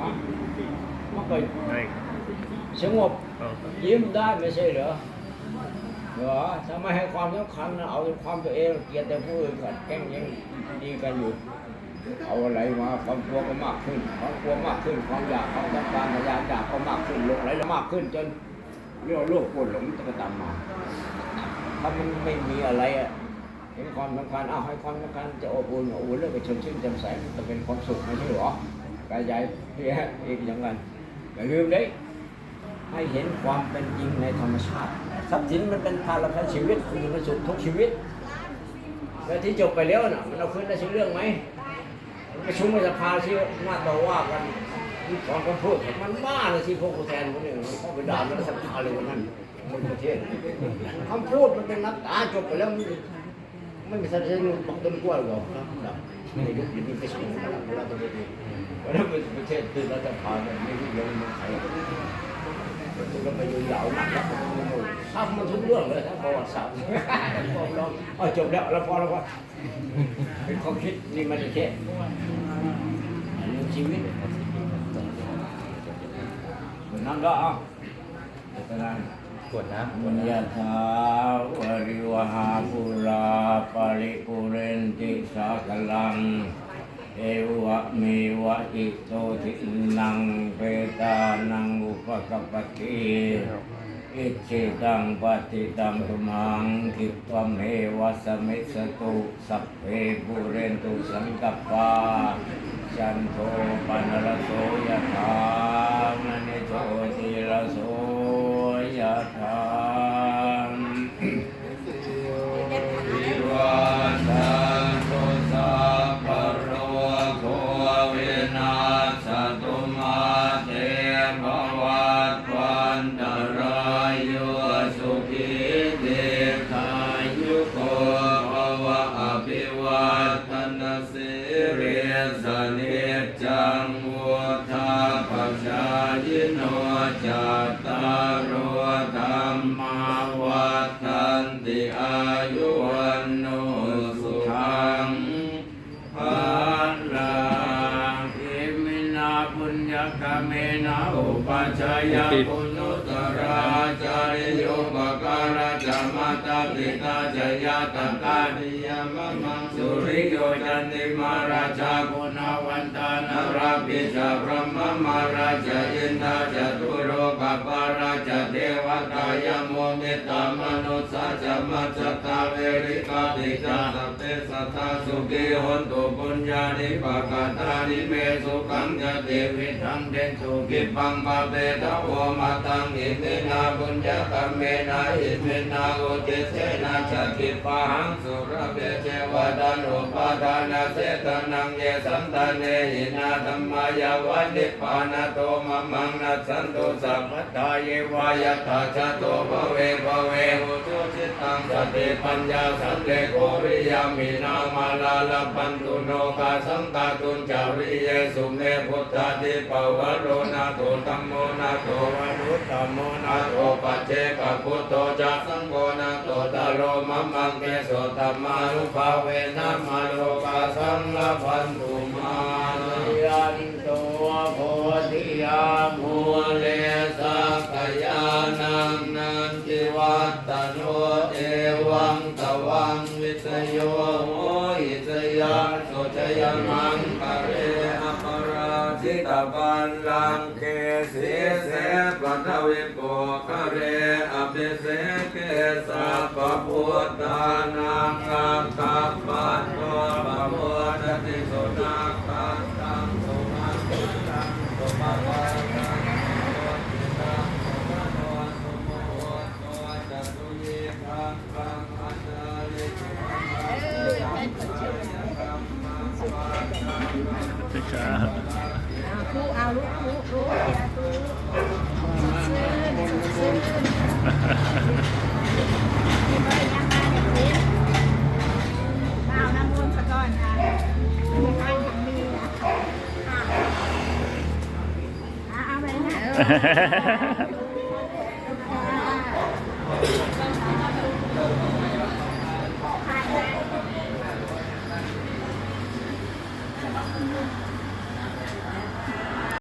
ฮะมันก็ไม่สงบเอายิ้มได้ไม่ใช่เหรอเหรอถ้าไม่ให้ความสำคัญนะเอาความตัวเองเกลียดแต่ผู้อื่นกัดแกล้งยังดีกันอยู่ เอาอะไรมาความกลัวก็มากขึ้นความกลัวมากขึ้นความอยากความต้องการพยายามอยากก็มากขึ้นหลงไหลมากขึ้นจนเรื่องโลกปวดหลงจะตามมาถ้ามันไม่มีอะไรอะเห็นความสำคัญเอาให้ความสำคัญจะอบอุ่นอบอุ่นเรื่องไปชมชื่นแจ่มใสมันจะเป็นความสุขไม่ใช่หรอ กายใจเพียอีกอย่างนั้นอย่าลืมเด้ให้เห็นความเป็นจริงในธรรมชาติ ทรัพย์สินมันเป็นภาระของชีวิตคือมันสุขทุกชีวิต แล้วที่จบไปแล้วน่ะมันเอาคืนได้ชิ้นเรื่องไหมประชุมในสภาที่มาต่อว่ากันมีสองคนพูดมันบ้าเลยที่พวกผู้แทนคนหนึ่งเข้าไปด่าในสภาเลยวันนั้นบนประเทศคำพูดมันเป็นนักตาจบไปแล้วมันไม่มีสาระบักต้นกล้วยหรอกครับ ไม่ยุบยินดีไปส่งแล้วเราต้องไปดูแล้วประเทศตื่นรัฐบาลไม่รู้ยังมันใครมันก็ไปดูยาวหนักทำมันทุกเรื่องเลยทั้งประวัติศาสตร์พอเราเอาจบแล้วแล้วพอแล้วก็เป็นความคิดนี่มันแค่เรื่องชีวิตวันนั้นก็เอาแต่ละกวดน้ำกมุวดญน้ญาถาวริวหาปุรา ปาริปุเรนติสากลัง เอวะเมวะอิโตทินังเปตานังอุปกปปติอิจิตังปฏิตังตุมังคิปะเมวะสมิสตุสัพเพปุเรนตุสังกปปาจันโทปนรโสยถา ตนาสิริสนิจจังวุธาปชายโนจัตตารโธรรมาวัฏันติอายุว มินาปุญญกรรมนาอุปัชฌายา ปุณุตราจาริโยปการะจามาตาปิตาจยาตกาดิยมะมังสุริโยจันติมาราชาปุณวันตานาราปิชาพระมมาราชาอินทาจตุโรกปาราชาเทวตายโมเมตตามนุสาจมัจจตาเวริกาติจาสัพเพสัทธาสุขีหนตุปุญญานิปกาตานิเมสุขังยะเตวิทังเดนสุขิปังปะเปตะโวมาตังอิเมนาปุญญกรรมเมนาอิเมนาโอติเสนาชาติปะหังสุรเบเจวดานุปาทานาเสตนังเยสันตาเนหินาธรรมายาวันนิพพานาโตมะมังนัสสันตุสัพพทาเยวายะถาชะโตภเวภเวหุตุจิตตังสติปัญญาสันเลโกริยามินามาลาลปันตุโนกาสังกาตุนจาริเยสุเมพุทธาติปวโรนาโตตัมโมนาโตวรุตตมโมนาโตปัจเจกพุทโตจะสังโฆนาโตตะโลมัมมังเกโสตัมมานุภาเวนะมาโลกาสังลพันตุ วโมหิตยาสุจยมังปะเรอปราชิตบัลลังเกสีเสปัทวิโกคะเรอภิเสเกสัพพพุทธานังกัตตาตปะพุทธติสุนักขันตังสุมังสุตังสุปะปะตังสุติตังสุปะโนสุโมโหโตจัตุเยกังกังอัจจาริจุมังคังสุขังกัมมังสวาตังำพิชาเอาครูเอาลูกครูครูเอาครูซื้อซื้อมีบริยังมาอย่างนี้เอาน้